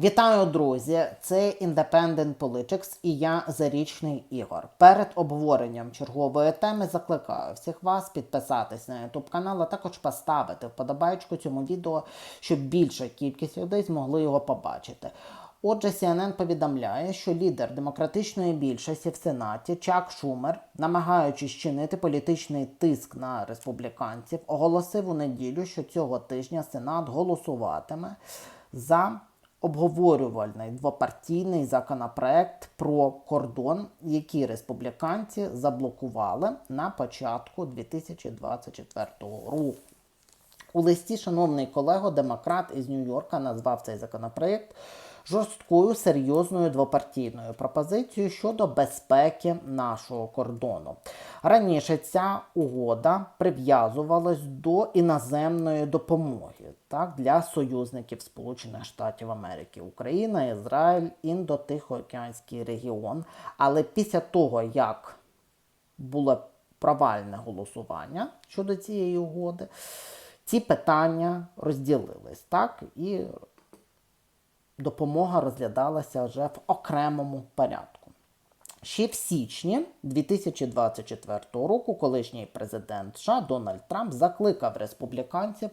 Вітаю, друзі! Це Independent Politics і я Зарічний Ігор. Перед обговоренням чергової теми закликаю всіх вас підписатись на YouTube канал, а також поставити вподобайку цьому відео, щоб більша кількість людей змогли його побачити. Отже, CNN повідомляє, що лідер демократичної більшості в Сенаті Чак Шумер, намагаючись чинити політичний тиск на республіканців, оголосив у неділю, що цього тижня Сенат голосуватиме за обговорювальний двопартійний законопроект про кордон, який республіканці заблокували на початку 2024 року. У листі, шановний колего, демократ із Нью-Йорка назвав цей законопроект жорсткою серйозною двопартійною пропозицією щодо безпеки нашого кордону. Раніше ця угода прив'язувалась до іноземної допомоги так, для союзників Сполучених Штатів Америки, Україна, Ізраїль, Індо-Тихоокеанський регіон. Але після того, як було провальне голосування щодо цієї угоди, ці питання розділились, так, і допомога розглядалася вже в окремому порядку. Ще в січні 2024 року колишній президент США Дональд Трамп закликав республіканців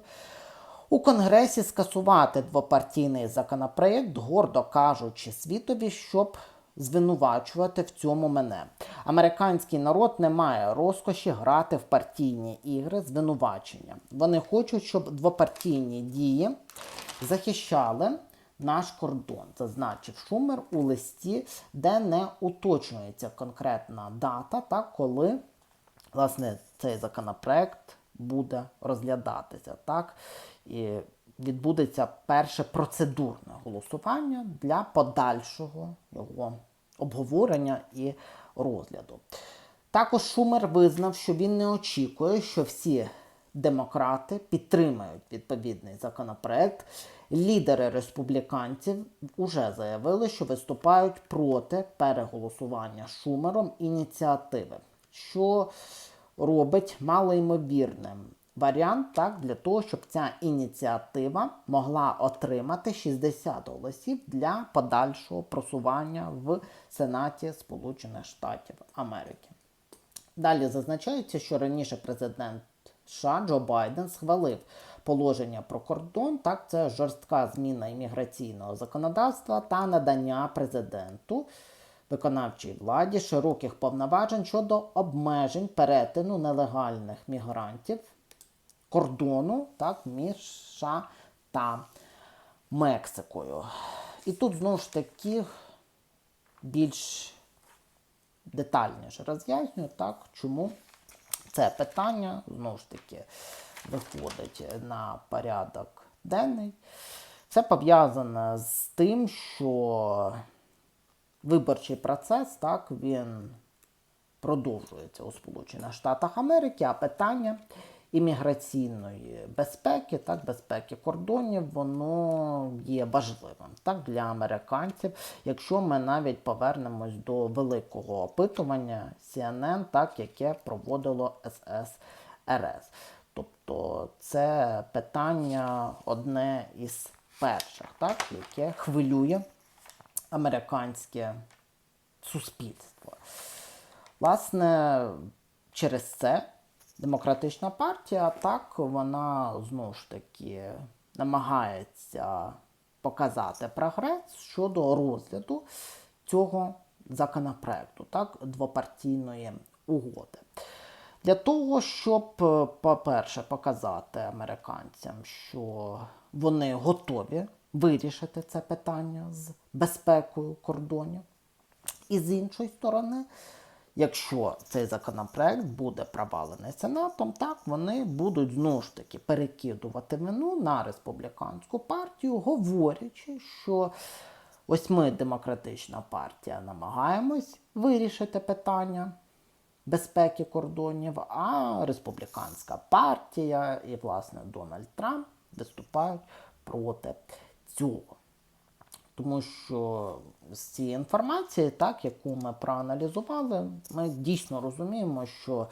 у Конгресі скасувати двопартійний законопроект, гордо кажучи світові, щоб звинувачувати в цьому мене. Американський народ не має розкоші грати в партійні ігри звинувачення. Вони хочуть, щоб двопартійні дії захищали наш кордон, зазначив Шумер у листі, де не уточнюється конкретна дата, та коли власне цей законопроект буде розглядатися. Так? І відбудеться перше процедурне голосування для подальшого його обговорення і розгляду. Також Шумер визнав, що він не очікує, що всі демократи підтримають відповідний законопроект. Лідери республіканців вже заявили, що виступають проти переголосування Шумером ініціативи, що робить малоймовірним варіант так, для того, щоб ця ініціатива могла отримати 60 голосів для подальшого просування в Сенаті Сполучених Штатів Америки. Далі зазначається, що раніше президент США Джо Байден схвалив положення про кордон. Так, це жорстка зміна імміграційного законодавства та надання президенту виконавчій владі широких повноважень щодо обмежень перетину нелегальних мігрантів кордону так, між США та Мексикою. І тут знову ж таки більш детальніше роз'яснюю, так, чому це питання знову ж таки виходить на порядок денний. Це пов'язане з тим, що виборчий процес, так, він продовжується у Сполучених Штатах Америки, а питання імміграційної безпеки, так, безпеки кордонів, воно є важливим так, для американців. Якщо ми навіть повернемось до великого опитування CNN, так, яке проводило ССРС. Тобто це питання одне із перших, так, яке хвилює американське суспільство. Власне, через це демократична партія так вона знову ж таки намагається показати прогрес щодо розгляду цього законопроекту, так, двопартійної угоди. Для того, щоб, по-перше, показати американцям, що вони готові вирішити це питання з безпекою кордонів. І з іншої сторони, якщо цей законопроект буде провалений Сенатом, так вони будуть знову ж таки перекидувати вину на республіканську партію, говорячи, що ось ми, демократична партія, намагаємось вирішити питання безпеки кордонів, а республіканська партія і, власне, Дональд Трамп виступають проти цього. Тому що з цієї інформації, так, яку ми проаналізували, ми дійсно розуміємо, що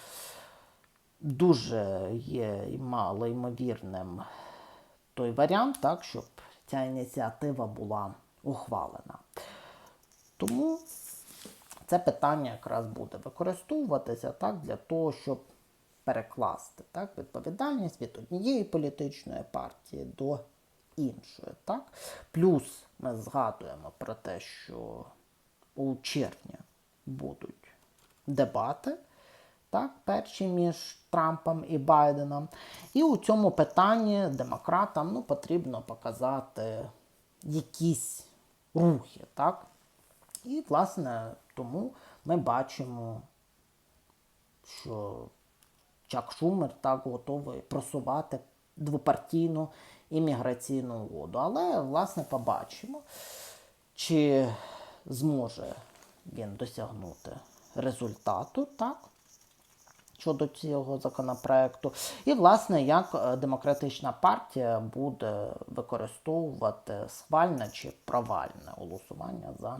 дуже є мало ймовірним той варіант, так, щоб ця ініціатива була ухвалена. Тому це питання якраз буде використовуватися так, для того, щоб перекласти так, відповідальність від однієї політичної партії до іншої. Так? Плюс ми згадуємо про те, що у червні будуть дебати, так, перші між Трампом і Байденом. І у цьому питанні демократам ну, потрібно показати якісь рухи. Так? І, власне, тому ми бачимо, що Чак Шумер так готовий просувати двопартійну імміграційну угоду. Але, власне, побачимо, чи зможе він досягнути результату, так? щодо цього законопроекту. І, власне, як е, демократична партія буде використовувати схвальне чи провальне голосування за